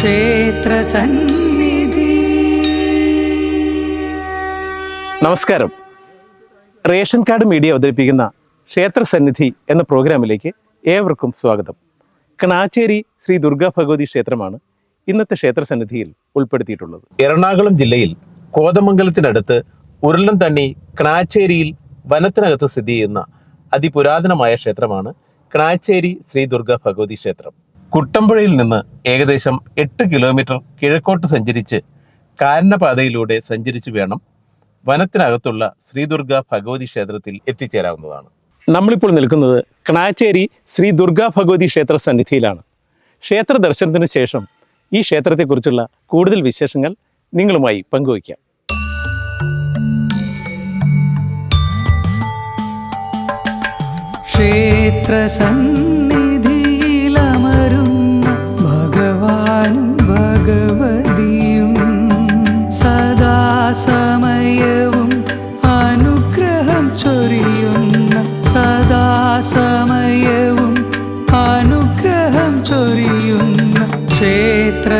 ക്ഷേത്രസന്നിധി നമസ്കാരം. Ration card media അവതരിപ്പിക്കുന്ന ക്ഷേത്രസന്നിധി എന്ന പ്രോഗ്രാമിലേക്ക് ഏവർക്കും സ്വാഗതം. കണാച്ചേരി ശ്രീ ദുർഗാ ഭഗവതി ക്ഷേത്രമാണ് ഇന്നത്തെ ക്ഷേത്രസന്നിധിയിൽ ഉൾപ്പെടുത്തിയിട്ടുള്ളത്. എറണാകുളം ജില്ലയിൽ കോതമംഗലത്തിനടുത്ത് ഉരുളം തണ്ണി കണാച്ചേരിയിൽ വനത്തിനകത്ത് സ്ഥിതി ചെയ്യുന്ന അതിപുരാതനമായ ക്ഷേത്രമാണ് കണാച്ചേരി ശ്രീ ദുർഗാ ഭഗവതി ക്ഷേത്രം. കുട്ടമ്പുഴയിൽ നിന്ന് ഏകദേശം എട്ട് കിലോമീറ്റർ കിഴക്കോട്ട് സഞ്ചരിച്ച് കാരണപാതയിലൂടെ സഞ്ചരിച്ച് വേണം വനത്തിനകത്തുള്ള ശ്രീദുർഗ ഭഗവതി ക്ഷേത്രത്തിൽ എത്തിച്ചേരാവുന്നതാണ്. നമ്മളിപ്പോൾ നിൽക്കുന്നത് കണാച്ചേരി ശ്രീ ദുർഗാ ഭഗവതി ക്ഷേത്ര സന്നിധിയിലാണ്. ക്ഷേത്ര ദർശനത്തിന് ശേഷം ഈ ക്ഷേത്രത്തെക്കുറിച്ചുള്ള കൂടുതൽ വിശേഷങ്ങൾ നിങ്ങളുമായി പങ്കുവയ്ക്കാം. ക്ഷേത്രസന്നിധിയിലമരുന്ന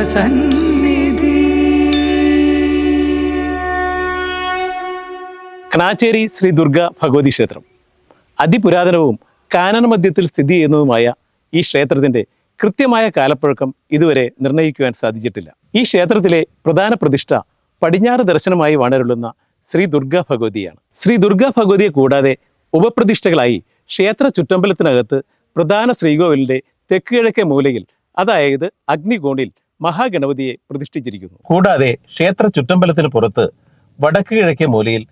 ക്ഷേത്രസന്നിധി കണാച്ചേരി ശ്രീ ദുർഗ ഭഗവതി ക്ഷേത്രം. അതിപുരാതനവും കാനന മധ്യത്തിൽ സ്ഥിതി ചെയ്യുന്നതുമായ ഈ ക്ഷേത്രത്തിന്റെ കൃത്യമായ കാലപ്പഴക്കം ഇതുവരെ നിർണയിക്കുവാൻ സാധിച്ചിട്ടില്ല. ഈ ക്ഷേത്രത്തിലെ പ്രധാന പ്രതിഷ്ഠ പടിഞ്ഞാറ് ദർശനമായി വാണരുള്ളുന്ന ശ്രീ ദുർഗ ഭഗവതിയാണ്. ശ്രീ ദുർഗ ഭഗവതിയെ കൂടാതെ ഉപപ്രതിഷ്ഠകളായി ക്ഷേത്ര ചുറ്റമ്പലത്തിനകത്ത് പ്രധാന ശ്രീകോവിലിന്റെ തെക്ക് കിഴക്കേ മൂലയിൽ അതായത് അഗ്നികോണിൽ മഹാഗണപതിയെ പ്രതിഷ്ഠിച്ചിരിക്കുന്നു. കൂടാതെ ക്ഷേത്ര ചുറ്റമ്പലത്തിന് പുറത്ത് വടക്ക് കിഴക്കേ മൂലയിൽ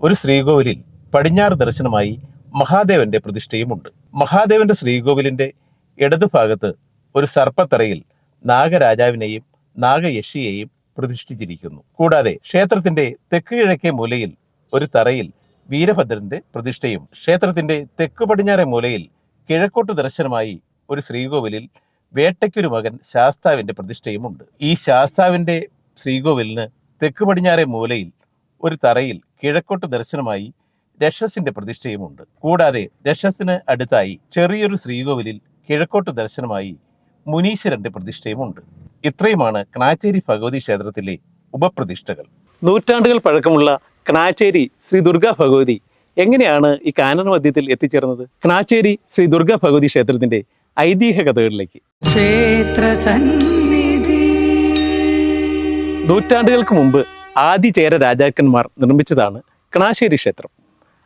ഒരു ശ്രീകോവിലിൽ പടിഞ്ഞാറ് ദർശനമായി മഹാദേവന്റെ പ്രതിഷ്ഠയുമുണ്ട്. മഹാദേവന്റെ ശ്രീകോവിലിന്റെ ഇടതുഭാഗത്ത് ഒരു സർപ്പത്തറയിൽ നാഗരാജാവിനെയും നാഗയക്ഷിയെയും പ്രതിഷ്ഠിച്ചിരിക്കുന്നു. കൂടാതെ ക്ഷേത്രത്തിന്റെ തെക്ക് കിഴക്കേ മൂലയിൽ ഒരു തറയിൽ വീരഭദ്രന്റെ പ്രതിഷ്ഠയും ക്ഷേത്രത്തിന്റെ തെക്ക് പടിഞ്ഞാറേ മൂലയിൽ കിഴക്കോട്ട് ദർശനമായി ഒരു ശ്രീകോവിലിൽ വേട്ടയ്ക്കൊരു മകൻ ശാസ്താവിന്റെ പ്രതിഷ്ഠയുമുണ്ട്. ഈ ശാസ്താവിന്റെ ശ്രീകോവിലിന് തെക്ക് പടിഞ്ഞാറെ മൂലയിൽ ഒരു തറയിൽ കിഴക്കോട്ട് ദർശനമായി രക്ഷസിന്റെ പ്രതിഷ്ഠയുമുണ്ട്. കൂടാതെ രക്ഷസിന് അടുത്തായി ചെറിയൊരു ശ്രീകോവിലിൽ കിഴക്കോട്ട് ദർശനമായി മുനീശ്വരന്റെ പ്രതിഷ്ഠയുമുണ്ട്. ഇത്രയുമാണ് കണാച്ചേരി ഭഗവതി ക്ഷേത്രത്തിലെ ഉപപ്രതിഷ്ഠകൾ. നൂറ്റാണ്ടുകൾ പഴക്കമുള്ള കണാച്ചേരി ശ്രീ ദുർഗാ ഭഗവതി എങ്ങനെയാണ് ഈ കാനന മധ്യത്തിൽ എത്തിച്ചേർന്നത്? കണാച്ചേരി ശ്രീ ദുർഗാ ഭഗവതി ക്ഷേത്രത്തിന്റെ ഐതിഹ്യ കഥകളിലേക്ക് നൂറ്റാണ്ടുകൾക്ക് മുമ്പ് ആദിചേര രാജാക്കന്മാർ നിർമ്മിച്ചതാണ് കണാശ്ശേരി ക്ഷേത്രം.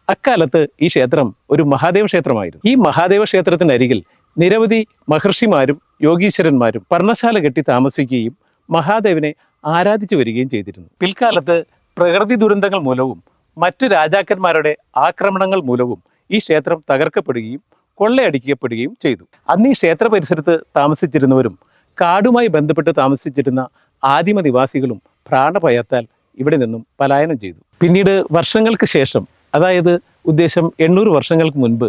അക്കാലത്ത് ഈ ക്ഷേത്രം ഒരു മഹാദേവ ക്ഷേത്രമായിരുന്നു. ഈ മഹാദേവ ക്ഷേത്രത്തിനരികിൽ നിരവധി മഹർഷിമാരും യോഗീശ്വരന്മാരും പർണശാല കെട്ടി താമസിക്കുകയും മഹാദേവനെ ആരാധിച്ചു വരികയും ചെയ്തിരുന്നു. പിൽക്കാലത്ത് പ്രകൃതി ദുരന്തങ്ങൾ മൂലവും മറ്റു രാജാക്കന്മാരുടെ ആക്രമണങ്ങൾ മൂലവും ഈ ക്ഷേത്രം തകർക്കപ്പെടുകയും കൊള്ളയടിക്കപ്പെടുകയും ചെയ്തു. അന്ന് ഈ ക്ഷേത്ര പരിസരത്ത് താമസിച്ചിരുന്നവരും കാടുമായി ബന്ധപ്പെട്ട് താമസിച്ചിരുന്ന ആദിമ നിവാസികളും പ്രാണഭയത്താൽ ഇവിടെ നിന്നും പലായനം ചെയ്തു. പിന്നീട് വർഷങ്ങൾക്ക് ശേഷം അതായത് ഉദ്ദേശം എണ്ണൂറ് വർഷങ്ങൾക്ക് മുൻപ്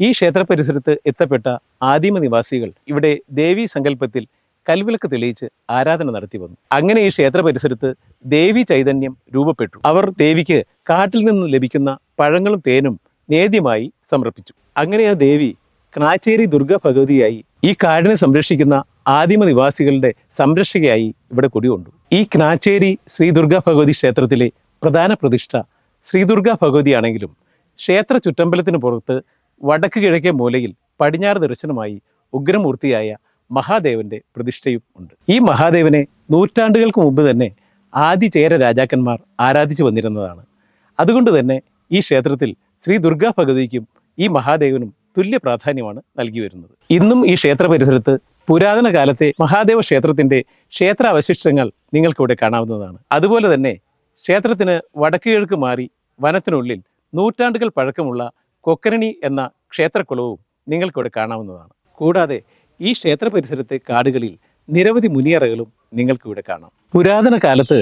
ഈ ക്ഷേത്ര പരിസരത്ത് എത്തപ്പെട്ട ആദിമ നിവാസികൾ ഇവിടെ ദേവീ സങ്കല്പത്തിൽ കൽവിലക്ക് തെളിയിച്ച് ആരാധന നടത്തി വന്നു. അങ്ങനെ ഈ ക്ഷേത്ര പരിസരത്ത് ദേവി ചൈതന്യം രൂപപ്പെട്ടു. അവർ ദേവിക്ക് കാട്ടിൽ നിന്ന് ലഭിക്കുന്ന പഴങ്ങളും തേനും നേദ്യമായി സമർപ്പിച്ചു. അങ്ങനെ ആ ദേവി കണാച്ചേരി ദുർഗ ഭഗവതിയായി ഈ കാടിനെ സംരക്ഷിക്കുന്ന ആദിമ നിവാസികളുടെ സംരക്ഷകയായി ഇവിടെ കുടികൊണ്ടു. ഈ കണാച്ചേരി ശ്രീ ദുർഗ ഭഗവതി ക്ഷേത്രത്തിലെ പ്രധാന പ്രതിഷ്ഠ ശ്രീ ദുർഗ ഭഗവതിയാണെങ്കിലും ക്ഷേത്ര ചുറ്റമ്പലത്തിന് പുറത്ത് വടക്ക് കിഴക്കേ മൂലയിൽ പടിഞ്ഞാറ് ദർശനമായി ഉഗ്രമൂർത്തിയായ മഹാദേവന്റെ പ്രതിഷ്ഠയും ഉണ്ട്. ഈ മഹാദേവനെ നൂറ്റാണ്ടുകൾക്ക് മുമ്പ് തന്നെ ആദി ചേര രാജാക്കന്മാർ ആരാധിച്ചു വന്നിരുന്നതാണ്. അതുകൊണ്ട് തന്നെ ഈ ക്ഷേത്രത്തിൽ ശ്രീ ദുർഗാ ഭഗവതിക്കും ഈ മഹാദേവനും തുല്യ പ്രാധാന്യമാണ് നൽകി വരുന്നത്. ഇന്നും ഈ ക്ഷേത്ര പരിസരത്ത് പുരാതന കാലത്തെ മഹാദേവ ക്ഷേത്രത്തിന്റെ ക്ഷേത്ര അവശിഷ്ടങ്ങൾ നിങ്ങൾക്കിവിടെ കാണാവുന്നതാണ്. അതുപോലെ തന്നെ ക്ഷേത്രത്തിന് വടക്കുകിഴക്ക് മാറി വനത്തിനുള്ളിൽ നൂറ്റാണ്ടുകൾ പഴക്കമുള്ള കൊക്കരണി എന്ന ക്ഷേത്രക്കുളവും നിങ്ങൾക്കിവിടെ കാണാവുന്നതാണ്. കൂടാതെ ഈ ക്ഷേത്ര പരിസരത്തെ കാടുകളിൽ നിരവധി മുനിയറകളും നിങ്ങൾക്കിവിടെ കാണാം. പുരാതന കാലത്ത്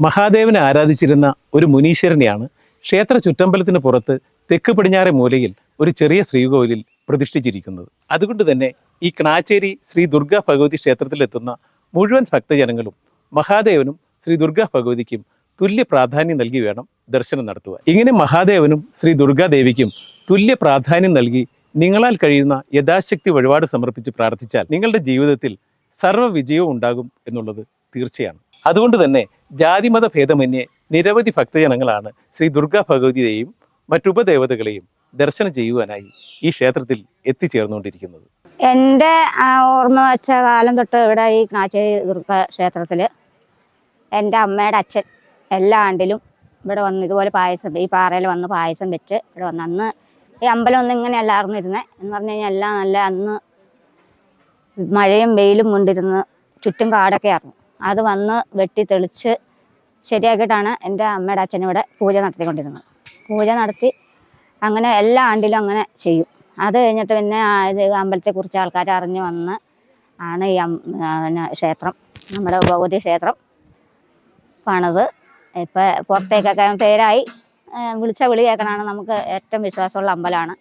മഹാദേവനെ ആരാധിച്ചിരുന്ന ഒരു മുനീശ്വരനെയാണ് ക്ഷേത്ര ചുറ്റമ്പലത്തിന് പുറത്ത് തെക്ക് പടിഞ്ഞാറെ മൂലയിൽ ഒരു ചെറിയ ശ്രീകോവിലിൽ പ്രതിഷ്ഠിച്ചിരിക്കുന്നത്. അതുകൊണ്ട് തന്നെ ഈ കണാച്ചേരി ശ്രീ ദുർഗാ ഭഗവതി ക്ഷേത്രത്തിലെത്തുന്ന മുഴുവൻ ഭക്തജനങ്ങളും മഹാദേവനും ശ്രീ ദുർഗാ ഭഗവതിക്കും തുല്യ പ്രാധാന്യം നൽകി വേണം ദർശനം നടത്തുക ഇങ്ങനെ മഹാദേവനും ശ്രീ ദുർഗാദേവിക്കും തുല്യ പ്രാധാന്യം നൽകി നിങ്ങളാൽ കഴിയുന്ന യഥാശക്തി വഴിപാട് സമർപ്പിച്ച് പ്രാർത്ഥിച്ചാൽ നിങ്ങളുടെ ജീവിതത്തിൽ സർവ വിജയവും ഉണ്ടാകും എന്നുള്ളത് തീർച്ചയാണ്. അതുകൊണ്ട് തന്നെ ജാതിമത ഭേദമന്യേ നിരവധി ഭക്തജനങ്ങളാണ് ശ്രീ ദുർഗാ ഭഗവതിയെയും മറ്റുപദേവതകളെയും ദർശനം ചെയ്യുവാനായി ഈ ക്ഷേത്രത്തിൽ എത്തിച്ചേർന്നുകൊണ്ടിരിക്കുന്നത്? എന്റെ ഓർമ്മ വെച്ച കാലം തൊട്ട് ഇവിടെ ഈ കാച്ചേരി ദുർഗ ക്ഷേത്രത്തിൽ എന്റെ അമ്മയുടെ അച്ഛൻ എല്ലാ ആണ്ടിലും ഇവിടെ വന്ന് ഇതുപോലെ പായസം ഈ പാറയിൽ വന്ന് പായസം വെച്ച് ഇവിടെ വന്ന് അന്ന് ഈ അമ്പലം ഒന്നും ഇങ്ങനെ അല്ലായിരുന്നു ഇരുന്നത് എന്ന് പറഞ്ഞു കഴിഞ്ഞാൽ എല്ലാം നല്ല അന്ന് മഴയും വെയിലും കൊണ്ടിരുന്ന് ചുറ്റും കാടൊക്കെ ആയിരുന്നു. അത് വന്ന് വെട്ടി തെളിച്ച് ശരിയാക്കിയിട്ടാണ് എന്റെ അമ്മയുടെ അച്ഛൻ ഇവിടെ പൂജ നടത്തിക്കൊണ്ടിരുന്നത്. പൂജ നടത്തി അങ്ങനെ എല്ലാ ആണ്ടിലും അങ്ങനെ ചെയ്യും. അത് കഴിഞ്ഞിട്ട് പിന്നെ അമ്പലത്തെ അമ്പലത്തെക്കുറിച്ച് ആൾക്കാർ അറിഞ്ഞു വന്ന് ആണ് ഈ പിന്നെ ക്ഷേത്രം നമ്മുടെ ഭഗവതി ക്ഷേത്രം പണിത്. ഇപ്പം പുറത്തേക്കൊക്കെ പേരായി വിളിച്ച വിളി കേൾക്കണമാണ് നമുക്ക് ഏറ്റവും വിശ്വാസമുള്ള അമ്പലമാണ്.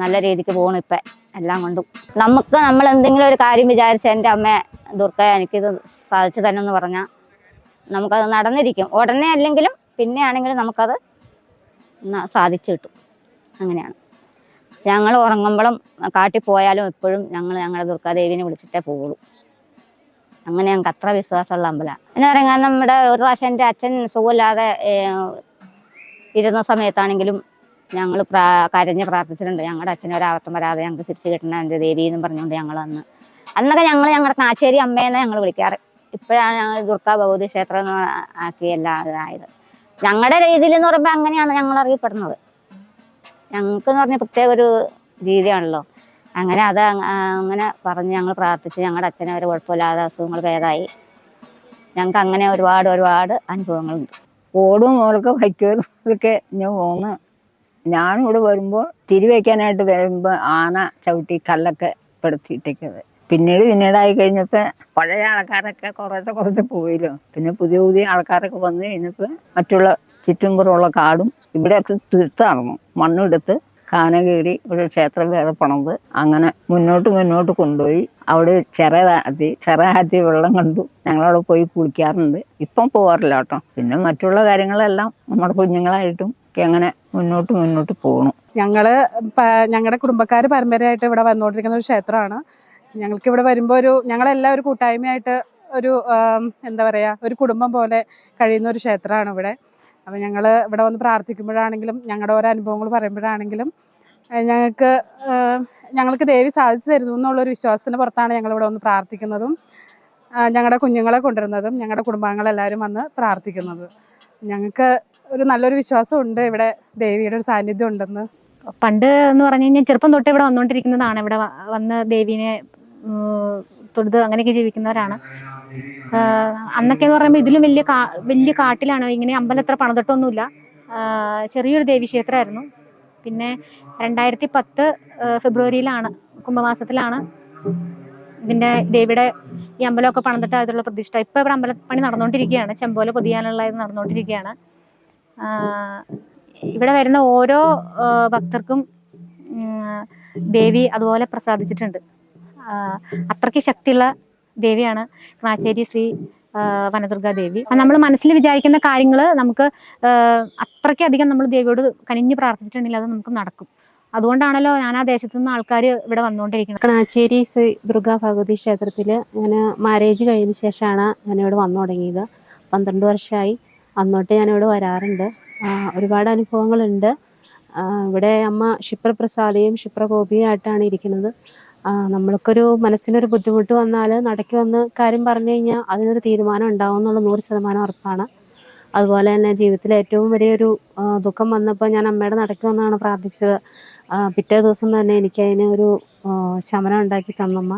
നല്ല രീതിക്ക് പോകണം ഇപ്പം എല്ലാം കൊണ്ടും. നമുക്ക് നമ്മൾ എന്തെങ്കിലും ഒരു കാര്യം വിചാരിച്ച് എന്റെ അമ്മ ദുർഗ എനിക്കിത് സാധിച്ചു തന്നെ എന്ന് പറഞ്ഞാൽ നമുക്കത് നടന്നിരിക്കും. ഉടനെ അല്ലെങ്കിലും പിന്നെ ആണെങ്കിലും നമുക്കത് സാധിച്ചു കിട്ടും. അങ്ങനെയാണ്. ഞങ്ങൾ ഉറങ്ങുമ്പോഴും കാട്ടിൽ പോയാലും എപ്പോഴും ഞങ്ങൾ ഞങ്ങളുടെ ദുർഗാദേവിനെ വിളിച്ചിട്ടേ പോകുള്ളൂ അങ്ങനെ ഞങ്ങൾക്ക് അത്ര വിശ്വാസമുള്ള അമ്പലമാണ്. എന്ന് പറയാൻ കാരണം നമ്മുടെ ഒരു പ്രാവശ്യം എന്റെ അച്ഛൻ സുഖമില്ലാതെ ഇരുന്ന സമയത്താണെങ്കിലും ഞങ്ങൾ പ്രാ കരഞ്ഞ് പ്രാർത്ഥിച്ചിട്ടുണ്ട്. ഞങ്ങളുടെ അച്ഛൻ ഒരാവത്തം വരാതെ ഞങ്ങൾക്ക് തിരിച്ചു കിട്ടണ എന്റെ ദേവി എന്നും പറഞ്ഞുകൊണ്ട് ഞങ്ങൾ അന്ന് അന്നൊക്കെ ഞങ്ങൾ ഞങ്ങളുടെ നാച്ചേരി അമ്മയെന്ന് ഞങ്ങൾ വിളിക്കാറ്. ഇപ്പോഴാണ് ഞങ്ങൾ ദുർഗാ ഭഗവതി ക്ഷേത്രം എന്ന് ആക്കി ഇതായത് ഞങ്ങളുടെ രീതിയിൽ എന്ന് പറയുമ്പോൾ അങ്ങനെയാണ് ഞങ്ങൾ അറിയപ്പെടുന്നത്. ഞങ്ങൾക്ക് എന്ന് പറഞ്ഞാൽ പ്രത്യേക ഒരു രീതിയാണല്ലോ. അങ്ങനെ അത് അങ്- അങ്ങനെ പറഞ്ഞ് ഞങ്ങൾ പ്രാർത്ഥിച്ച് ഞങ്ങളുടെ അച്ഛനെ ഒരു കുഴപ്പമില്ലാതെ അസുഖങ്ങൾ ഭേദമായി ഞങ്ങൾക്ക് അങ്ങനെ ഒരുപാട് ഒരുപാട് അനുഭവങ്ങളുണ്ട്. ഓടും മോളൊക്കെ വയ്ക്കലും ഞാൻ പോന്ന്. ഞാനിവിടെ വരുമ്പോൾ തിരി വയ്ക്കാനായിട്ട് വരുമ്പോൾ ആന ചവിട്ടി കല്ലൊക്കെ പെടുത്തിയിട്ടേക്കത്. പിന്നീട് പിന്നീടായി കഴിഞ്ഞപ്പോൾ പഴയ ആൾക്കാരൊക്കെ കുറച്ച് കുറച്ച് പോയില്ലോ. പിന്നെ പുതിയ പുതിയ ആൾക്കാരൊക്കെ വന്നു കഴിഞ്ഞപ്പോൾ മറ്റുള്ള ചുറ്റും കുറവുള്ള കാടും ഇവിടെയൊക്കെ തീർത്തായിരുന്നു മണ്ണെടുത്ത് കാന കയറി ഒരു ക്ഷേത്രം വേറെ പണത് അങ്ങനെ മുന്നോട്ട് മുന്നോട്ട് കൊണ്ടുപോയി. അവിടെ ചെറിയ താത്തി ചെറിയ താത്തി വെള്ളം കണ്ടു. ഞങ്ങളവിടെ പോയി കുളിക്കാറുണ്ട്. ഇപ്പം പോകാറില്ല കേട്ടോ. പിന്നെ മറ്റുള്ള കാര്യങ്ങളെല്ലാം നമ്മുടെ കുഞ്ഞുങ്ങളായിട്ടും അങ്ങനെ മുന്നോട്ട് മുന്നോട്ട് പോകണം ഞങ്ങൾ ഞങ്ങളുടെ കുടുംബക്കാർ പരമ്പരയായിട്ട് ഇവിടെ വന്നുകൊണ്ടിരിക്കുന്ന ഒരു ക്ഷേത്രമാണ്. ഞങ്ങൾക്ക് ഇവിടെ വരുമ്പോൾ ഒരു ഞങ്ങളെല്ലാം ഒരു കൂട്ടായ്മയായിട്ട് ഒരു എന്താ പറയുക ഒരു കുടുംബം പോലെ കഴിയുന്ന ഒരു ക്ഷേത്രമാണ് ഇവിടെ. അപ്പോൾ ഞങ്ങൾ ഇവിടെ വന്ന് പ്രാർത്ഥിക്കുമ്പോഴാണെങ്കിലും ഞങ്ങളുടെ ഓരോ അനുഭവങ്ങൾ പറയുമ്പോഴാണെങ്കിലും ഞങ്ങൾക്ക് ഞങ്ങൾക്ക് ദേവി സാധിച്ചു തരുന്നു എന്നുള്ളൊരു വിശ്വാസത്തിന് പുറത്താണ് ഞങ്ങൾ ഇവിടെ വന്ന് പ്രാർത്ഥിക്കുന്നതും ഞങ്ങളുടെ കുഞ്ഞുങ്ങളെ കൊണ്ടുവരുന്നതും ഞങ്ങളുടെ കുടുംബാംഗങ്ങളെല്ലാവരും വന്ന് പ്രാർത്ഥിക്കുന്നത്. ഞങ്ങൾക്ക് ഒരു നല്ലൊരു വിശ്വാസമുണ്ട് ഇവിടെ ദേവിയുടെ ഒരു സാന്നിധ്യം ഉണ്ടെന്ന്. പണ്ട് എന്ന് പറഞ്ഞു കഴിഞ്ഞാൽ ചെറുപ്പം തൊട്ട് ഇവിടെ വന്നുകൊണ്ടിരിക്കുന്നതാണ് ഇവിടെ വന്ന് ദേവീനെ ഉം, തൊഴുത് അങ്ങനെയൊക്കെ ജീവിക്കുന്നവരാണ്. അന്നൊക്കെ എന്ന് പറയുമ്പോൾ ഇതിലും വലിയ വലിയ കാട്ടിലാണ് ഇങ്ങനെ അമ്പലത്ര പണിതിട്ടൊന്നുമില്ല. ചെറിയൊരു ചെറിയൊരു ദേവീക്ഷേത്രമായിരുന്നു. പിന്നെ രണ്ടായിരത്തി പത്ത് ഫെബ്രുവരിയിലാണ് കുംഭമാസത്തിലാണ് ഇതിന്റെ ദേവിയുടെ ഈ അമ്പലമൊക്കെ പണിതിട്ട് അതിലുള്ള പ്രതിഷ്ഠ. ഇപ്പോൾ ഇവിടെ അമ്പലപ്പണി നടന്നുകൊണ്ടിരിക്കുകയാണ് ചെമ്പോല പൊതിയാനുള്ള ഇത് നടന്നുകൊണ്ടിരിക്കുകയാണ് ഇവിടെ വരുന്ന ഓരോ ഭക്തർക്കും ദേവി അതുപോലെ പ്രസാദിച്ചിട്ടുണ്ട്. അത്രയ്ക്ക് ശക്തിയുള്ള ദേവിയാണ് മാച്ചേരി ശ്രീ വനദുർഗാ ദേവി. നമ്മൾ മനസ്സിൽ വിചാരിക്കുന്ന കാര്യങ്ങൾ നമുക്ക് അത്രയ്ക്കധികം നമ്മൾ ദേവിയോട് കനിഞ്ഞ് പ്രാർത്ഥിച്ചിട്ടുണ്ടെങ്കിൽ അത് നമുക്ക് നടക്കും. അതുകൊണ്ടാണല്ലോ ഞാൻ ആ ദേശത്തു നിന്ന് ആൾക്കാർ ഇവിടെ വന്നുകൊണ്ടിരിക്കുന്നത്. കണാച്ചേരി ശ്രീ ദുർഗാ ഭഗവതി ക്ഷേത്രത്തിൽ ഞാൻ മാരേജ് കഴിഞ്ഞ ശേഷമാണ് ഞാനിവിടെ വന്നു തുടങ്ങിയത്. പന്ത്രണ്ട് വർഷമായി അന്നോട്ട് ഞാനിവിടെ വരാറുണ്ട്. ഒരുപാട് അനുഭവങ്ങളുണ്ട്. ഇവിടെ അമ്മ ക്ഷിപ്രപ്രസാദിയും ക്ഷിപ്രകോപിയും ആയിട്ടാണ് ഇരിക്കുന്നത്. നമ്മൾക്കൊരു മനസ്സിനൊരു ബുദ്ധിമുട്ട് വന്നാൽ നടക്കി വന്ന് കാര്യം പറഞ്ഞു കഴിഞ്ഞാൽ അതിനൊരു തീരുമാനം ഉണ്ടാവും എന്നുള്ള നൂറ് ശതമാനം ഉറപ്പാണ്. അതുപോലെ തന്നെ ജീവിതത്തിലെ ഏറ്റവും വലിയൊരു ദുഃഖം വന്നപ്പോൾ ഞാൻ അമ്മയുടെ നടക്കി വന്നാണ് പ്രാർത്ഥിച്ചത്. പിറ്റേ ദിവസം തന്നെ എനിക്ക് അതിന് ഒരു ശമനം ഉണ്ടാക്കി തന്നമ്മ.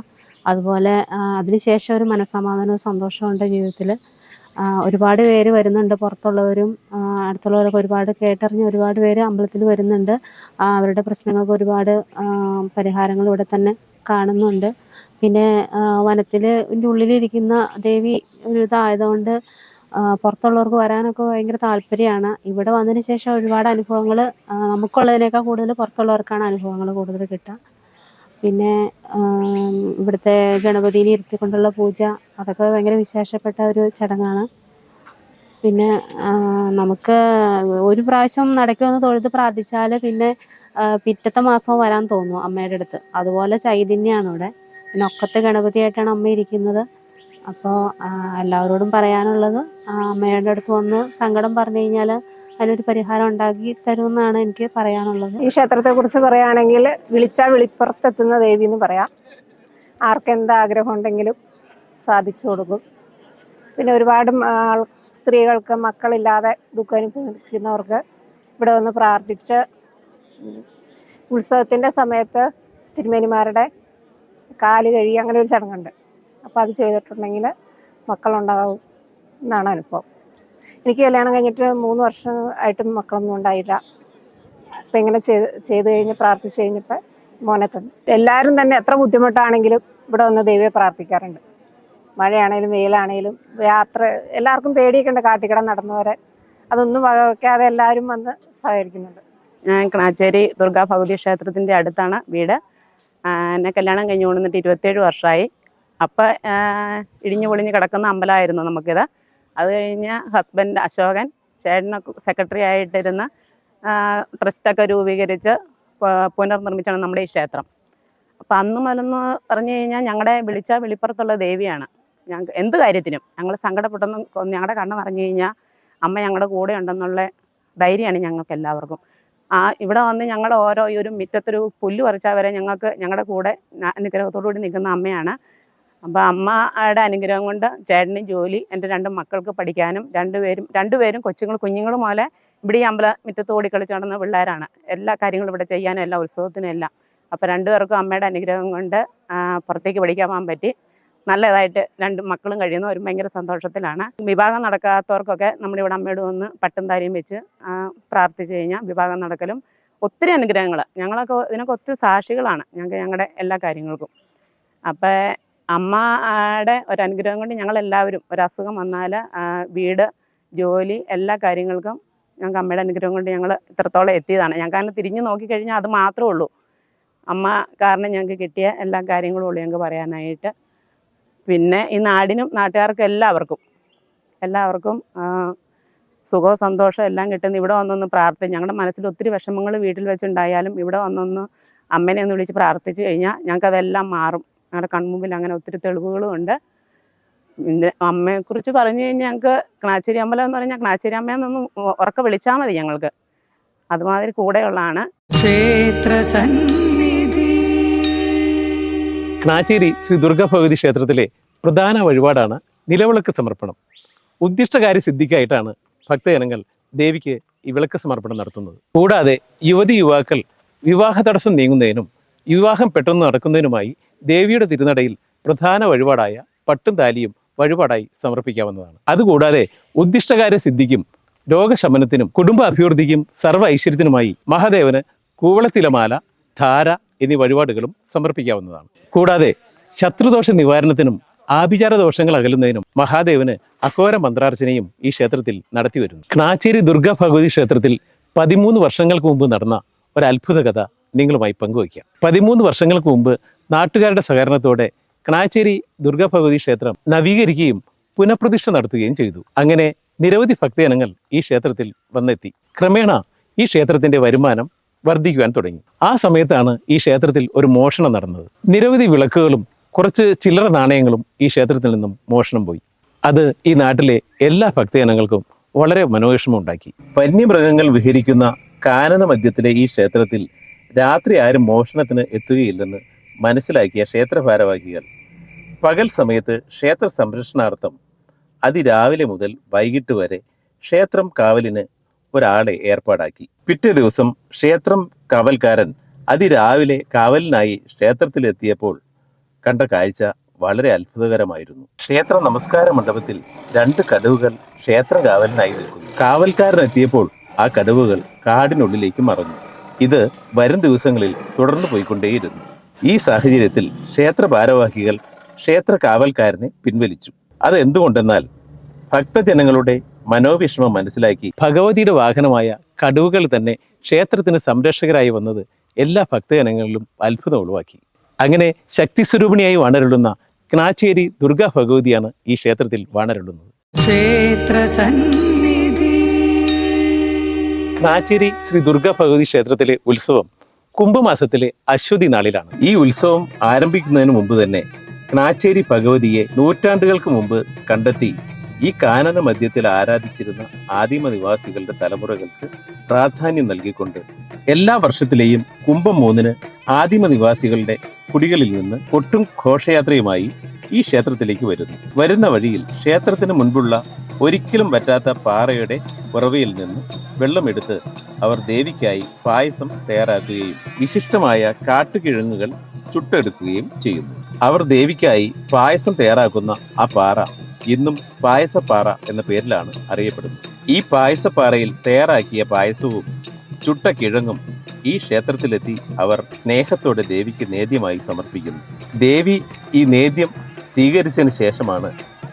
അതുപോലെ അതിനുശേഷം ഒരു മനസ്സമാധാനവും സന്തോഷവും ഉണ്ട് ജീവിതത്തിൽ ഒരുപാട് പേര് വരുന്നുണ്ട് പുറത്തുള്ളവരും അടുത്തുള്ളവരൊക്കെ ഒരുപാട് കേട്ടറിഞ്ഞ് ഒരുപാട് പേര് അമ്പലത്തിൽ വരുന്നുണ്ട്. അവരുടെ പ്രശ്നങ്ങൾക്ക് ഒരുപാട് പരിഹാരങ്ങൾ ഇവിടെ തന്നെ കാണുന്നുണ്ട്. പിന്നെ വനത്തിൽ ഉള്ളിലിരിക്കുന്ന ദേവി ഒരു ഇതായതുകൊണ്ട് പുറത്തുള്ളവർക്ക് വരാനൊക്കെ ഭയങ്കര താല്പര്യമാണ്. ഇവിടെ വന്നതിന് ശേഷം ഒരുപാട് അനുഭവങ്ങൾ നമുക്കുള്ളതിനേക്കാൾ കൂടുതൽ പുറത്തുള്ളവർക്കാണ് അനുഭവങ്ങൾ കൂടുതൽ കിട്ടുക. പിന്നെ ഇവിടുത്തെ ഗണപതിനെ ഇരുത്തിക്കൊണ്ടുള്ള പൂജ അതൊക്കെ ഭയങ്കര വിശേഷപ്പെട്ട ഒരു ചടങ്ങാണ്. പിന്നെ നമുക്ക് ഒരു പ്രാവശ്യം നടക്കുമെന്ന് തൊഴുത് പ്രാർത്ഥിച്ചാൽ പിന്നെ പിറ്റത്തെ മാസം വരാൻ തോന്നുന്നു അമ്മയുടെ അടുത്ത്. അതുപോലെ ചൈതന്യമാണ് ഇവിടെ. പിന്നെ ഒക്കത്തെ ഗണപതിയായിട്ടാണ് അമ്മ ഇരിക്കുന്നത്. അപ്പോൾ എല്ലാവരോടും പറയാനുള്ളത് അമ്മയുടെ അടുത്ത് വന്ന് സങ്കടം പറഞ്ഞു കഴിഞ്ഞാൽ അതിനൊരു പരിഹാരം ഉണ്ടാക്കി തരുമെന്നാണ് എനിക്ക് പറയാനുള്ളത്. ഈ ക്ഷേത്രത്തെക്കുറിച്ച് പറയുകയാണെങ്കിൽ വിളിച്ചാൽ വിളിപ്പുറത്തെത്തുന്ന ദേവി എന്ന് പറയാം. ആർക്കെന്താ ആഗ്രഹം ഉണ്ടെങ്കിലും സാധിച്ചു കൊടുക്കും. പിന്നെ ഒരുപാട് സ്ത്രീകൾക്ക് മക്കളില്ലാതെ ദുഃഖം അനുഭവിക്കുന്നവർക്ക് ഇവിടെ വന്ന് പ്രാർത്ഥിച്ച് ഉത്സവത്തിന്റെ സമയത്ത് തിരുമേനിമാരുടെ കാൽ കഴുകി അങ്ങനെ ഒരു ചടങ്ങുണ്ട്. അപ്പോൾ അത് ചെയ്തിട്ടുണ്ടെങ്കിൽ മക്കളുണ്ടാവും എന്നാണ് അനുഭവം. എനിക്ക് കല്യാണം കഴിഞ്ഞിട്ട് മൂന്ന് വർഷം ആയിട്ടും മക്കളൊന്നും ഉണ്ടായില്ല. അപ്പം ഇങ്ങനെ ചെയ്ത് ചെയ്ത് കഴിഞ്ഞ് പ്രാർത്ഥിച്ചു കഴിഞ്ഞപ്പോൾ മോനെ തന്നു. എല്ലാവരും തന്നെ എത്ര ബുദ്ധിമുട്ടാണെങ്കിലും ഇവിടെ വന്ന് ദൈവയെ പ്രാർത്ഥിക്കാറുണ്ട്. മഴയാണേലും വെയിലാണേലും യാത്ര എല്ലാവർക്കും പേടിയൊക്കെ ഉണ്ട് കാട്ടിക്കട നടന്നു വരാൻ അതൊന്നും വകവയ്ക്കാതെ എല്ലാവരും വന്ന് സഹകരിക്കുന്നുണ്ട്. ഞാൻ കണാച്ചേരി ദുർഗാ ഭഗവതി ക്ഷേത്രത്തിന്റെ അടുത്താണ് വീട്. എന്നെ കല്യാണം കഴിഞ്ഞ് കൊണ്ടുവന്നിട്ട് ഇരുപത്തേഴ് വർഷമായി അപ്പം ഇടിഞ്ഞു പൊളിഞ്ഞ് കിടക്കുന്ന അമ്പലമായിരുന്നു നമുക്കിത്. അത് കഴിഞ്ഞ് ഹസ്ബൻഡ് അശോകൻ ചേട്ടനൊക്കെ സെക്രട്ടറി ആയിട്ടിരുന്ന് ട്രസ്റ്റൊക്കെ രൂപീകരിച്ച് പുനർനിർമ്മിച്ചാണ് നമ്മുടെ ഈ ക്ഷേത്രം. അപ്പം അന്ന് മുതലെന്ന് പറഞ്ഞു കഴിഞ്ഞാൽ ഞങ്ങളുടെ വിളിച്ച വെളിപ്പുറത്തുള്ള ദേവിയാണ്. ഞങ്ങൾക്ക് എന്ത് കാര്യത്തിനും. ഞങ്ങൾ സങ്കടപ്പെട്ടെന്ന് ഞങ്ങളുടെ കണ്ണ് നിറഞ്ഞു കഴിഞ്ഞാൽ അമ്മ ഞങ്ങളുടെ കൂടെ ഉണ്ടെന്നുള്ള ധൈര്യമാണ് ഞങ്ങൾക്ക് എല്ലാവർക്കും ആ ഇവിടെ വന്ന് ഞങ്ങൾ ഓരോ ഈ ഒരു മുറ്റത്തൊരു പുല്ല് പറിച്ചാൽ വരെ ഞങ്ങൾക്ക് ഞങ്ങളുടെ കൂടെ അനുഗ്രഹത്തോടു കൂടി നിൽക്കുന്ന അമ്മയാണ്. അപ്പോൾ അമ്മയുടെ അനുഗ്രഹം കൊണ്ട് ചേട്ടന് ജോലി എന്റെ രണ്ട് മക്കൾക്ക് പഠിക്കാനും രണ്ടുപേരും രണ്ടുപേരും കൊച്ചുങ്ങൾ കുഞ്ഞുങ്ങൾ പോലെ ഇവിടെ ഈ അമ്പല മുറ്റത്ത് ഓടി കളിച്ച് നടന്ന പിള്ളേരാണ്. എല്ലാ കാര്യങ്ങളും ഇവിടെ ചെയ്യാനും എല്ലാ ഉത്സവത്തിനും എല്ലാം. അപ്പോൾ രണ്ടുപേർക്കും അമ്മയുടെ അനുഗ്രഹം കൊണ്ട് പുറത്തേക്ക് പഠിക്കാൻ പോകാൻ പറ്റി. നല്ലതായിട്ട് രണ്ട് മക്കളും കഴിയുന്നു. ഒരു ഭയങ്കര സന്തോഷത്തിലാണ്. വിവാഹം നടക്കാത്തവർക്കൊക്കെ നമ്മളിവിടെ അമ്മയോട് വന്ന് പട്ടും താരിയും വെച്ച് പ്രാർത്ഥിച്ചു കഴിഞ്ഞാൽ വിവാഹം നടക്കലും ഒത്തിരി അനുഗ്രഹങ്ങൾ. ഞങ്ങളൊക്കെ ഇതിനൊക്കെ ഒത്തിരി സാക്ഷികളാണ് ഞങ്ങൾക്ക് ഞങ്ങളുടെ എല്ലാ കാര്യങ്ങൾക്കും. അപ്പോൾ അമ്മയുടെ ഒരു അനുഗ്രഹം കൊണ്ട് ഞങ്ങളെല്ലാവരും ഒരു അസുഖം വന്നാൽ വീട് ജോലി എല്ലാ കാര്യങ്ങൾക്കും ഞങ്ങൾക്ക് അമ്മയുടെ അനുഗ്രഹം കൊണ്ട് ഞങ്ങൾ ഇത്രത്തോളം എത്തിയതാണ്. ഞങ്ങൾക്ക് അങ്ങനെ തിരിഞ്ഞു നോക്കിക്കഴിഞ്ഞാൽ അത് മാത്രമേ ഉള്ളൂ. അമ്മ കാരണം ഞങ്ങൾക്ക് കിട്ടിയ എല്ലാ കാര്യങ്ങളും ഉള്ളൂ ഞങ്ങൾക്ക് പറയാനായിട്ട്. പിന്നെ ഈ നാടിനും നാട്ടുകാർക്കും എല്ലാവർക്കും എല്ലാവർക്കും സുഖവും സന്തോഷവും എല്ലാം കിട്ടുന്ന ഇവിടെ വന്നൊന്ന് പ്രാർത്ഥിച്ച് ഞങ്ങളുടെ മനസ്സിൽ ഒത്തിരി വിഷമങ്ങൾ വീട്ടിൽ വെച്ചുണ്ടായാലും ഇവിടെ വന്നൊന്ന് അമ്മനെ ഒന്ന് വിളിച്ച് പ്രാർത്ഥിച്ചു കഴിഞ്ഞാൽ ഞങ്ങൾക്കതെല്ലാം മാറും. ഞങ്ങളുടെ കൺമുമ്പിൽ അങ്ങനെ ഒത്തിരി തെളിവുകളും ഉണ്ട്. അമ്മയെക്കുറിച്ച് പറഞ്ഞു കഴിഞ്ഞാൽ ഞങ്ങൾക്ക് കണാച്ചേരി അമ്പലം എന്ന് പറഞ്ഞാൽ ക്ലാച്ചേരി അമ്മയെന്നൊന്ന് ഉറക്കെ വിളിച്ചാൽ മതി ഞങ്ങൾക്ക്. അതുമാതിരി കൂടെയുള്ളതാണ്. ക്ഷേത്ര ക്നാച്ചേരി ശ്രീ ദുർഗഭഗവതി ക്ഷേത്രത്തിലെ പ്രധാന വഴിപാടാണ് നിലവിളക്ക് സമർപ്പണം. ഉദ്ദിഷ്ടകാര്യ സിദ്ധിക്കായിട്ടാണ് ഭക്തജനങ്ങൾ ദേവിക്ക് ഈ വിളക്ക് സമർപ്പണം നടത്തുന്നത്. കൂടാതെ യുവതി യുവാക്കൾ വിവാഹ തടസ്സം നീങ്ങുന്നതിനും വിവാഹം പെട്ടെന്ന് നടക്കുന്നതിനുമായി ദേവിയുടെ തിരുനടയിൽ പ്രധാന വഴിപാടായ പട്ടും താലിയും വഴിപാടായി സമർപ്പിക്കാവുന്നതാണ്. അതുകൂടാതെ ഉദ്ദിഷ്ടകാര്യ സിദ്ധിക്കും രോഗശമനത്തിനും കുടുംബ അഭിവൃദ്ധിക്കും സർവ ഐശ്വര്യത്തിനുമായി മഹാദേവന് കൂവളത്തിലമാല ധാര എന്നീ വഴിപാടുകളും സമർപ്പിക്കാവുന്നതാണ്. കൂടാതെ ശത്രുദോഷ നിവാരണത്തിനും ആഭിചാര ദോഷങ്ങൾ അകലുന്നതിനും മഹാദേവന് അഘോര മന്ത്രാർച്ചനയും ഈ ക്ഷേത്രത്തിൽ നടത്തിവരുന്നു ക്നാച്ചേരി ദുർഗാ ഭഗവതി ക്ഷേത്രത്തിൽ പതിമൂന്ന് വർഷങ്ങൾക്ക് മുമ്പ് നടന്ന ഒരു അത്ഭുത കഥ നിങ്ങളുമായി പങ്കുവയ്ക്കാം. പതിമൂന്ന് വർഷങ്ങൾക്ക് മുമ്പ് നാട്ടുകാരുടെ സഹകരണത്തോടെ ക്നാച്ചേരി ദുർഗാ ഭഗവതി ക്ഷേത്രം നവീകരിക്കുകയും പുനഃപ്രതിഷ്ഠ നടത്തുകയും ചെയ്തു. അങ്ങനെ നിരവധി ഭക്തജനങ്ങൾ ഈ ക്ഷേത്രത്തിൽ വന്നെത്തി. ക്രമേണ ഈ ക്ഷേത്രത്തിന്റെ വരുമാനം വർദ്ധിക്കുവാൻ തുടങ്ങി. ആ സമയത്താണ് ഈ ക്ഷേത്രത്തിൽ ഒരു മോഷണം നടന്നത്. നിരവധി വിളക്കുകളും കുറച്ച് ചില്ലറ നാണയങ്ങളും ഈ ക്ഷേത്രത്തിൽ നിന്നും മോഷണം പോയി. അത് ഈ നാട്ടിലെ എല്ലാ ഭക്തജനങ്ങൾക്കും വളരെ മനോവിഷമം ഉണ്ടാക്കി വന്യമൃഗങ്ങൾ വിഹരിക്കുന്ന കാനന മധ്യത്തിലെ ഈ ക്ഷേത്രത്തിൽ രാത്രി ആരും മോഷണത്തിന് എത്തുകയില്ലെന്ന് മനസ്സിലാക്കിയ ക്ഷേത്ര ഭാരവാഹികൾ പകൽ സമയത്ത് ക്ഷേത്ര സംരക്ഷണാർത്ഥം അതിരാവിലെ മുതൽ വൈകിട്ട് വരെ ക്ഷേത്രം കാവലിന് ഒരാളെ ഏർപ്പാടാക്കി. പിറ്റേ ദിവസം ക്ഷേത്രം കാവൽക്കാരൻ അതിരാവിലെ കാവലിനായി ക്ഷേത്രത്തിലെത്തിയപ്പോൾ കണ്ട കാഴ്ച വളരെ അത്ഭുതകരമായിരുന്നു. ക്ഷേത്ര നമസ്കാര മണ്ഡപത്തിൽ രണ്ട് കടുവകൾ ക്ഷേത്ര കാവലിനായി നിൽക്കുന്നു. കാവൽക്കാരൻ എത്തിയപ്പോൾ ആ കടുവകൾ കാടിനുള്ളിലേക്ക് മറഞ്ഞു ഇത് വരും ദിവസങ്ങളിൽ തുടർന്നു പോയിക്കൊണ്ടേയിരുന്നു. ഈ സാഹചര്യത്തിൽ ക്ഷേത്ര ഭാരവാഹികൾ ക്ഷേത്ര കാവൽക്കാരനെ പിൻവലിച്ചു. അത് എന്തുകൊണ്ടെന്നാൽ ഭക്തജനങ്ങളുടെ മനോവിഷമം മനസ്സിലാക്കി ഭഗവതിയുടെ വാഹനമായ കടുവകൾ തന്നെ ക്ഷേത്രത്തിന് സംരക്ഷകരായി വന്നത് എല്ലാ ഭക്തജനങ്ങളിലും അത്ഭുതം ഒഴിവാക്കി. അങ്ങനെ ശക്തിസ്വരൂപിണിയായി വാണരുളുന്ന ക്നാച്ചേരി ദുർഗാ ഭഗവതിയാണ് ഈ ക്ഷേത്രത്തിൽ വാണരുളുന്നത്. ക്ഷേത്ര സന്നിധി. ക്നാച്ചേരി ശ്രീ ദുർഗാ ഭഗവതി ക്ഷേത്രത്തിലെ ഉത്സവം കുംഭമാസത്തിലെ അശ്വതി നാളിലാണ്. ഈ ഉത്സവം ആരംഭിക്കുന്നതിന് മുമ്പ് തന്നെ ക്നാച്ചേരി ഭഗവതിയെ നൂറ്റാണ്ടുകൾക്ക് മുമ്പ് കണ്ടെത്തി. ഈ കാനന മധ്യത്തിൽ ആരാധിച്ചിരുന്ന ആദിമ നിവാസികളുടെ തലമുറകൾക്ക് പ്രാധാന്യം നൽകിക്കൊണ്ട് എല്ലാ വർഷത്തിലെയും കുംഭം മൂന്നിന് ആദിമ നിവാസികളുടെ കുടികളിൽ നിന്ന് ഒട്ടും ഘോഷയാത്രയുമായി ഈ ക്ഷേത്രത്തിലേക്ക് വരുന്നു. വരുന്ന വഴിയിൽ ക്ഷേത്രത്തിന് മുൻപുള്ള ഒരിക്കലും പറ്റാത്ത പാറയുടെ ഉറവയിൽ നിന്ന് വെള്ളമെടുത്ത് അവർ ദേവിക്കായി പായസം തയ്യാറാക്കുകയും വിശിഷ്ടമായ കാട്ടുകിഴങ്ങുകൾ ചുട്ടെടുക്കുകയും ചെയ്യുന്നു. അവർ ദേവിക്കായി പായസം തയ്യാറാക്കുന്ന ആ പാറ ഇന്നും പായസപ്പാറ എന്ന പേരിലാണ് അറിയപ്പെടുന്നത്. ഈ പായസപ്പാറയിൽ തയ്യാറാക്കിയ പായസവും ചുട്ട കിഴങ്ങും ഈ ക്ഷേത്രത്തിലെത്തി അവർ സ്നേഹത്തോടെ ദേവിക്ക് നേദ്യമായി സമർപ്പിക്കുന്നു. ദേവി ഈ നേദ്യം സ്വീകരിച്ചതിന് ശേഷമാണ്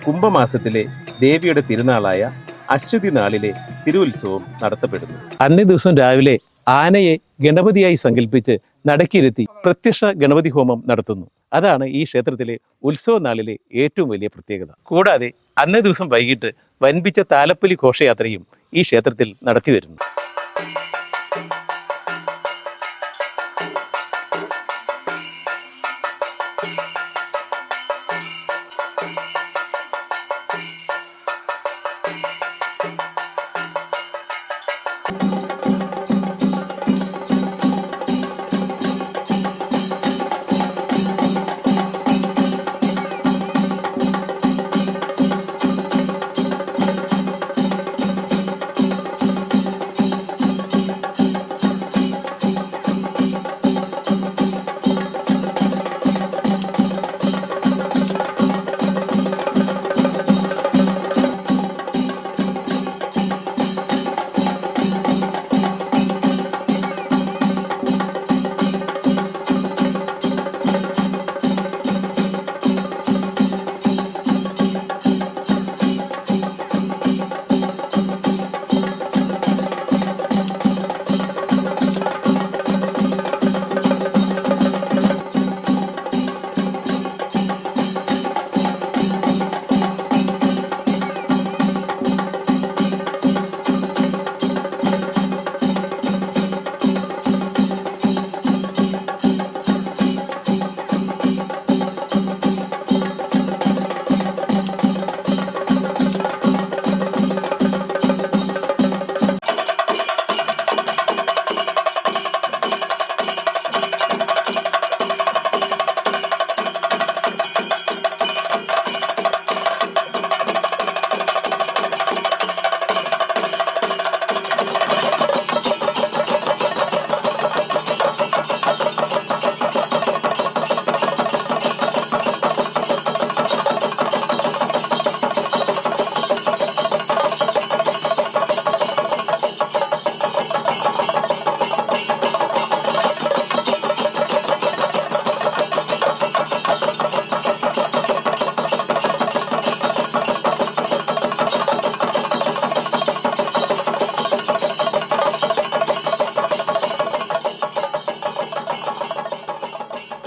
കുംഭമാസത്തിലെ ദേവിയുടെ തിരുനാളായ അശ്വതി നാളിലെ തിരുവുത്സവം നടത്തപ്പെടുന്നു അന്നേ ദിവസം രാവിലെ ആനയെ ഗണപതിയായി സങ്കല്പിച്ച് നടക്കിരുത്തി പ്രത്യക്ഷ ഗണപതി ഹോമം നടത്തുന്നു. അതാണ് ഈ ക്ഷേത്രത്തിലെ ഉത്സവ നാളിലെ ഏറ്റവും വലിയ പ്രത്യേകത. കൂടാതെ അന്നേ ദിവസം വൈകിട്ട് വൻപിച്ച താലപ്പൊലി ഘോഷയാത്രയും ഈ ക്ഷേത്രത്തിൽ നടത്തിവരുന്നു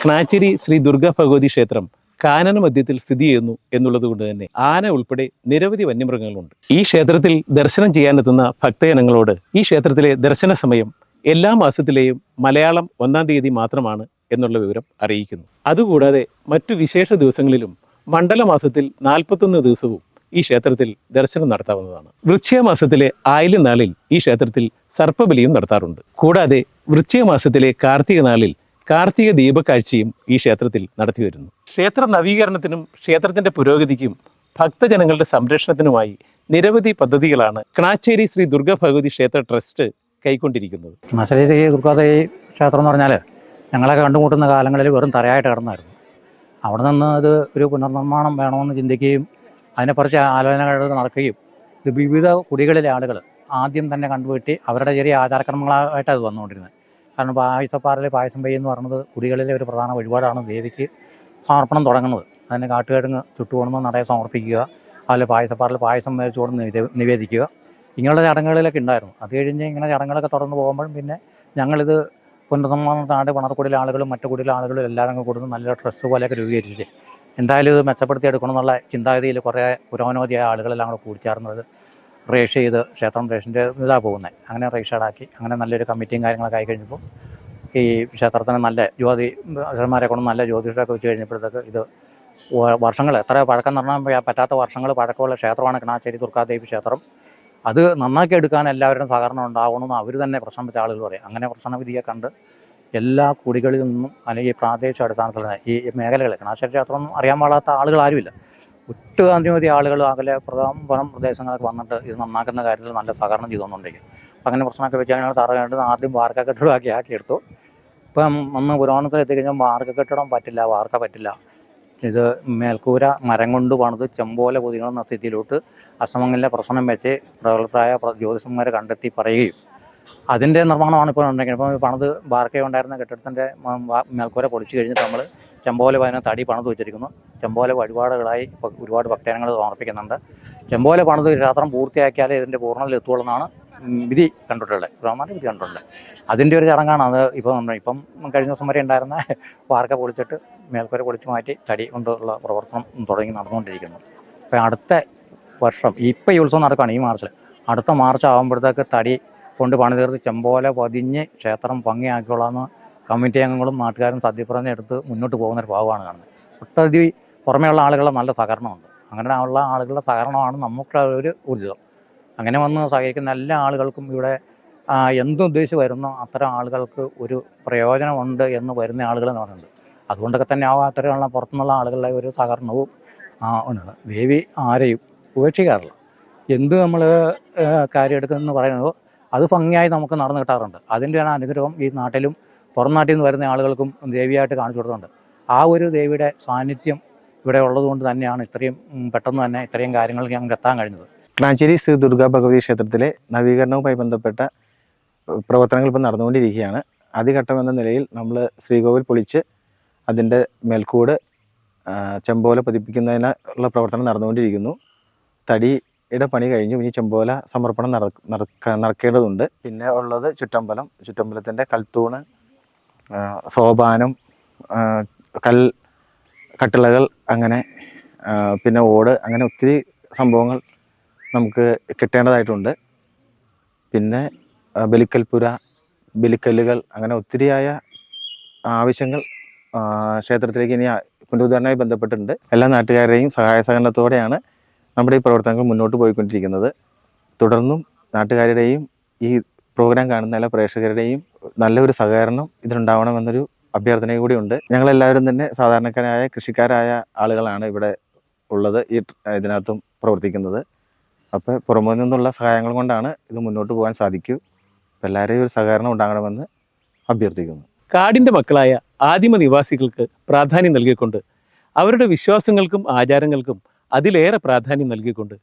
ക്നാച്ചേരി ശ്രീ ദുർഗാ ഭഗവതി ക്ഷേത്രം കാനന മധ്യത്തിൽ സ്ഥിതി ചെയ്യുന്നു എന്നുള്ളത് കൊണ്ട് തന്നെ ആന ഉൾപ്പെടെ നിരവധി വന്യമൃഗങ്ങളുണ്ട്. ഈ ക്ഷേത്രത്തിൽ ദർശനം ചെയ്യാനെത്തുന്ന ഭക്തജനങ്ങളോട് ഈ ക്ഷേത്രത്തിലെ ദർശന സമയം എല്ലാ മാസത്തിലെയും മലയാളം ഒന്നാം തീയതി മാത്രമാണ് എന്നുള്ള വിവരം അറിയിക്കുന്നു. അതുകൂടാതെ മറ്റു വിശേഷ ദിവസങ്ങളിലും മണ്ഡല മാസത്തിൽ നാൽപ്പത്തൊന്ന് ദിവസവും ഈ ക്ഷേത്രത്തിൽ ദർശനം നടത്താവുന്നതാണ്. വൃശ്ചിക മാസത്തിലെ ആയില്യം ഈ ക്ഷേത്രത്തിൽ സർപ്പബലിയും നടത്താറുണ്ട്. കൂടാതെ വൃശ്ചിക മാസത്തിലെ കാർത്തിക നാളിൽ കാർത്തിക ദീപക്കാഴ്ചയും ഈ ക്ഷേത്രത്തിൽ നടത്തിവരുന്നു ക്ഷേത്ര നവീകരണത്തിനും ക്ഷേത്രത്തിന്റെ പുരോഗതിക്കും ഭക്തജനങ്ങളുടെ സംരക്ഷണത്തിനുമായി നിരവധി പദ്ധതികളാണ് കണാച്ചേരി ശ്രീ ദുർഗഭഗവതി ക്ഷേത്ര ട്രസ്റ്റ് കൈക്കൊണ്ടിരിക്കുന്നത്. ദുർഗാദേവി ക്ഷേത്രം എന്ന് പറഞ്ഞാൽ ഞങ്ങളെ കണ്ടുമുട്ടുന്ന കാലങ്ങളിൽ വെറും തറയായിട്ട് കിടന്നായിരുന്നു. അവിടെ നിന്ന് ഇത് ഒരു പുനർനിർമ്മാണം വേണമെന്ന് ചിന്തിക്കുകയും അതിനെക്കുറിച്ച് ആലോചനകൾ നടക്കുകയും ഇത് വിവിധ കുടികളിലെ ആളുകൾ ആദ്യം തന്നെ കണ്ടുപിട്ടി അവരുടെ ചെറിയ ആചാരക്രമങ്ങളായിട്ട് അത് വന്നുകൊണ്ടിരുന്നത്. കാരണം പായസപ്പാറയിൽ പായസം പെയ്യ് എന്ന് പറയുന്നത് കുടികളിലെ ഒരു പ്രധാന വഴിപാടാണ് ദേവിക്ക് സമർപ്പണം തുടങ്ങുന്നത്. അതിന് കാട്ടുകിഴങ്ങ് ചുട്ടുകൊണ്ടെന്ന് നടയെ സമർപ്പിക്കുക അതിൽ പായസപ്പാറിൽ പായസം മേടിച്ചു കൊണ്ട് നിവേദിക്കുക. ഇങ്ങനെയുള്ള ചടങ്ങുകളിലൊക്കെ ഉണ്ടായിരുന്നു. അത് കഴിഞ്ഞ് ഇങ്ങനെ ചടങ്ങുകളൊക്കെ തുടർന്ന് പോകുമ്പോഴും പിന്നെ ഞങ്ങളിത് പുനർനിർമ്മാണത്തിനാണ്ട് പണർക്കുടിയിലെ ആളുകളും മറ്റു കുടിയിലെ ആളുകളും എല്ലാവരും കൂടെ നല്ല ഡ്രസ്സ് പോലെയൊക്കെ രൂപീകരിച്ച് എന്തായാലും ഇത് മെച്ചപ്പെടുത്തി എടുക്കണം എന്നുള്ള ചിന്താഗതിയിൽ കുറേ പുരോഗതിയായ ആളുകളെല്ലാം കൂടെ കൂടിച്ചേർന്നത് റേഷ് ചെയ്ത് ക്ഷേത്രം റേഷന്റെ ഇതാണ് പോകുന്നത് അങ്ങനെ റേഷാടാക്കി അങ്ങനെ നല്ലൊരു കമ്മിറ്റിയും കാര്യങ്ങളൊക്കെ ആയി കഴിഞ്ഞപ്പോൾ ഈ ക്ഷേത്രത്തിന് നല്ല ജ്യോതി അച്ഛന്മാരെ കൊണ്ട് നല്ല ജ്യോതിഷമൊക്കെ വെച്ച് കഴിഞ്ഞപ്പോഴത്തേക്ക് ഇത് വർഷങ്ങൾ എത്ര പഴക്കം എന്ന് പറഞ്ഞാൽ പറ്റാത്ത വർഷങ്ങൾ പഴക്കമുള്ള ക്ഷേത്രമാണ് കിണാശ്ശേരി ദുർഗാദേവി ക്ഷേത്രം. അത് നന്നാക്കി എടുക്കാൻ എല്ലാവരുടെയും സഹകരണം ഉണ്ടാവണമെന്ന് അവർ തന്നെ പ്രശ്നം വെച്ച ആളുകൾ പറയും. അങ്ങനെ പ്രശ്നവിധിയെ കണ്ട് എല്ലാ കുടികളിൽ നിന്നും അല്ലെങ്കിൽ പ്രാദേശിക അടിസ്ഥാനത്തിൽ ഈ മേഖലകൾ കിണാശ്ശേരി ക്ഷേത്രം അറിയാൻ പാടാത്ത ആളുകൾ ആരുമില്ല. ഒട്ടു അനവധി ആളുകൾ അകലെ പ്രധാന പ്രദേശങ്ങളൊക്കെ വന്നിട്ട് ഇത് നന്നാക്കുന്ന കാര്യത്തിൽ നല്ല സഹകരണം ചെയ്തുകൊണ്ടിരിക്കും അപ്പം അങ്ങനെ പ്രശ്നമൊക്കെ വെച്ച് ഞങ്ങൾ തറകേണ്ടത് ആദ്യം വാർക്ക കെട്ടിടമാക്കി ആക്കിയെടുത്തു ഇപ്പം ഒന്ന് പുരാണത്തിൽ എത്തിക്കഴിഞ്ഞാൽ വാർക്ക കെട്ടിടം പറ്റില്ല വാർക്ക പറ്റില്ല. ഇത് മേൽക്കൂര മരം കൊണ്ട് പണിത് ചെമ്പോല പൊതികളെന്ന സ്ഥിതിയിലോട്ട് അശ്രമങ്ങളിലെ പ്രശ്നം വെച്ച് പ്രഗത്ഭരായ പ്ര- ജ്യോതിഷന്മാരെ കണ്ടെത്തി പറയുകയും. അതിന്റെ നിർമ്മാണമാണ് ഇപ്പോൾ ഉണ്ടെങ്കിൽ ഇപ്പം പണിത് വാർക്കയുണ്ടായിരുന്ന കെട്ടിടത്തിന്റെ മേൽക്കൂര പൊളിച്ചു കഴിഞ്ഞിട്ട് നമ്മൾ ചെമ്പോല പതിനെ തടി പണിത് വെച്ചിരിക്കുന്നു. ചെമ്പോല വഴിപാടുകളായി ഒരുപാട് ഭക്തജനങ്ങൾ സമർപ്പിക്കുന്നുണ്ട്. ചെമ്പോല പണിത് ക്ഷേത്രം പൂർത്തിയാക്കിയാലേ ഇതിന്റെ പൂർണതയിൽ എത്തുള്ളൂ വിധി കണ്ടിട്ടുള്ളത്. ബ്രഹ്മാന്റെ വിധി കണ്ടിട്ടുള്ളത് അതിന്റെ ഒരു ചടങ്ങാണ് അത് ഇപ്പോൾ നമ്മൾ ഇപ്പം കഴിഞ്ഞ ദിവസം വരെ ഉണ്ടായിരുന്ന വാർക്ക പൊളിച്ചിട്ട് മേൽക്കര പൊളിച്ച് മാറ്റി തടി കൊണ്ടുള്ള പ്രവർത്തനം തുടങ്ങി നടന്നുകൊണ്ടിരിക്കുന്നു. അപ്പം അടുത്ത വർഷം ഇപ്പം ഈ ഉത്സവം നടക്കുകയാണ് ഈ മാർച്ചിൽ അടുത്ത മാർച്ച് ആകുമ്പോഴത്തേക്ക് തടി കൊണ്ട് പണി തീർത്ത് ചെമ്പോല പതിഞ്ഞ് ക്ഷേത്രം ഭംഗിയാക്കിക്കൊള്ളാമെന്ന് കമ്മിറ്റി അംഗങ്ങളും നാട്ടുകാരും സദ്യപ്രതിജ്ഞ എടുത്ത് മുന്നോട്ട് പോകുന്ന ഒരു ഭാഗമാണ് കാണുന്നത്. ഒട്ടധി പുറമേയുള്ള ആളുകളുടെ നല്ല സഹകരണമുണ്ട്. അങ്ങനെ ഉള്ള ആളുകളുടെ സഹകരണമാണ് നമുക്ക് ഒരു ഊർജിതം അങ്ങനെ വന്ന് സഹകരിക്കുന്ന എല്ലാ ആളുകൾക്കും ഇവിടെ എന്തുദ്ദേശിച്ച് വരുന്നോ അത്തരം ആളുകൾക്ക് ഒരു പ്രയോജനമുണ്ട് എന്ന് വരുന്ന ആളുകൾ എന്ന് പറയുന്നുണ്ട്. അതുകൊണ്ടൊക്കെ തന്നെ ആ അത്തരമുള്ള പുറത്തുനിന്നുള്ള ആളുകളുടെ ഒരു സഹകരണവും ഉണ്ട് ദേവി ആരെയും ഉപേക്ഷിക്കാറില്ല. എന്ത് നമ്മൾ കാര്യം എടുക്കുന്നതെന്ന് പറയുന്നത് അത് ഭംഗിയായി നമുക്ക് നടന്നു കിട്ടാറുണ്ട്. അതിന്റെ അനുഗ്രഹം ഈ നാട്ടിലും പുറം നാട്ടിൽ നിന്ന് വരുന്ന ആളുകൾക്കും ദേവിയായിട്ട് കാണിച്ചു കൊടുക്കുന്നുണ്ട് ആ ഒരു ദേവിയുടെ സാന്നിധ്യം ഇവിടെ ഉള്ളതുകൊണ്ട് തന്നെയാണ് ഇത്രയും പെട്ടെന്ന് തന്നെ ഇത്രയും കാര്യങ്ങൾ ഞങ്ങൾക്ക് എത്താൻ കഴിഞ്ഞത്. ക്ലാഞ്ചേരി ശ്രീ ദുർഗാ ഭഗവതി ക്ഷേത്രത്തിലെ നവീകരണവുമായി ബന്ധപ്പെട്ട പ്രവർത്തനങ്ങൾ ഇപ്പോൾ നടന്നുകൊണ്ടിരിക്കുകയാണ്. ആദ്യഘട്ടം എന്ന നിലയിൽ നമ്മൾ ശ്രീകോവിൽ പൊളിച്ച് അതിന്റെ മേൽക്കൂട് ചെമ്പോല പതിപ്പിക്കുന്നതിനുള്ള പ്രവർത്തനം നടന്നുകൊണ്ടിരിക്കുന്നു. തടിയുടെ പണി കഴിഞ്ഞു. ഇനി ചെമ്പോല സമർപ്പണം നട- നടക്ക- നടക്കേണ്ടതുണ്ട്. പിന്നെ ഉള്ളത് ചുറ്റമ്പലം. ചുറ്റമ്പലത്തിന്റെ കൽത്തൂണ് സോപാനം കൽ കട്ടിളകൾ അങ്ങനെ പിന്നെ ഓട് അങ്ങനെ ഒത്തിരി സംഭവങ്ങൾ നമുക്ക് കിട്ടേണ്ടതായിട്ടുണ്ട്. പിന്നെ ബലിക്കൽപ്പുര ബലിക്കല്ലുകൾ അങ്ങനെ ഒത്തിരിയായ ആവശ്യങ്ങൾ ക്ഷേത്രത്തിലേക്ക് ഇനി പുനരുദ്ധാരണമായി ബന്ധപ്പെട്ടിട്ടുണ്ട്. എല്ലാ നാട്ടുകാരുടെയും സഹായ സഹകരണത്തോടെയാണ് നമ്മുടെ ഈ പ്രവർത്തനങ്ങൾ മുന്നോട്ട് പോയിക്കൊണ്ടിരിക്കുന്നത്. തുടർന്നും നാട്ടുകാരുടെയും ഈ പ്രോഗ്രാം കാണുന്ന എല്ലാ പ്രേക്ഷകരുടെയും നല്ലൊരു സഹകരണം ഇതിനുണ്ടാവണമെന്നൊരു അഭ്യർത്ഥന കൂടിയുണ്ട് ഞങ്ങളെല്ലാവരും തന്നെ സാധാരണക്കാരായ കൃഷിക്കാരായ ആളുകളാണ് ഇവിടെ ഉള്ളത് ഈ ഇതിനകത്തും പ്രവർത്തിക്കുന്നത്. അപ്പോൾ പുറമു നിന്നുള്ള സഹായങ്ങൾ കൊണ്ടാണ് ഇത് മുന്നോട്ട് പോകാൻ സാധിക്കൂ. എല്ലാവരെയും ഒരു സഹകരണം ഉണ്ടാകണമെന്ന് അഭ്യർത്ഥിക്കുന്നു. കാടിന്റെ മക്കളായ ആദിമ നിവാസികൾക്ക് പ്രാധാന്യം നൽകിക്കൊണ്ട് അവരുടെ വിശ്വാസങ്ങൾക്കും ആചാരങ്ങൾക്കും അതിലേറെ പ്രാധാന്യം നൽകിക്കൊണ്ട്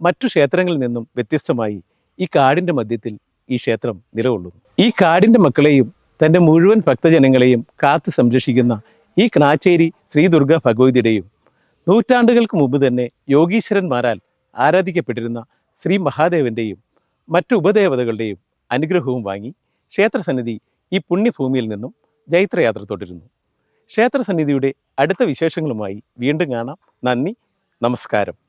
മറ്റു ക്ഷേത്രങ്ങളിൽ നിന്നും വ്യത്യസ്തമായി ഈ കാടിന്റെ മധ്യത്തിൽ ഈ ക്ഷേത്രം നിലകൊള്ളുന്നു. ഈ കാടിന്റെ മക്കളെയും തന്റെ മുഴുവൻ ഭക്തജനങ്ങളെയും കാത്തു സംരക്ഷിക്കുന്ന ഈ ക്നാച്ചേരി ശ്രീ ദുർഗ ഭഗവതിയുടെയും നൂറ്റാണ്ടുകൾക്ക് മുമ്പ് തന്നെ യോഗീശ്വരന്മാരാൽ ആരാധിക്കപ്പെട്ടിരുന്ന ശ്രീ മഹാദേവന്റെയും മറ്റു ഉപദേവതകളുടെയും അനുഗ്രഹവും വാങ്ങി ക്ഷേത്രസന്നിധി ഈ പുണ്യഭൂമിയിൽ നിന്നും ജൈത്രയാത്ര തുടരുന്നു ക്ഷേത്രസന്നിധിയുടെ അടുത്ത വിശേഷങ്ങളുമായി വീണ്ടും കാണാം. നന്ദി. നമസ്കാരം.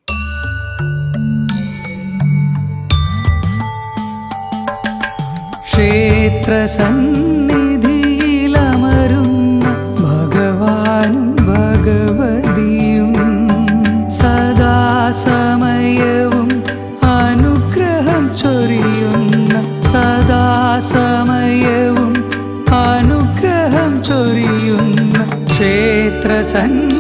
ക്ഷേത്രസന്നിധിയിലമരുന്ന ഭഗവാനും ഭഗവതിയും സദാസമയവും അനുഗ്രഹം ചൊരിയുന്ന സദാസമയവും അനുഗ്രഹം ചൊരിയുന്ന ക്ഷേത്രസന്നിധി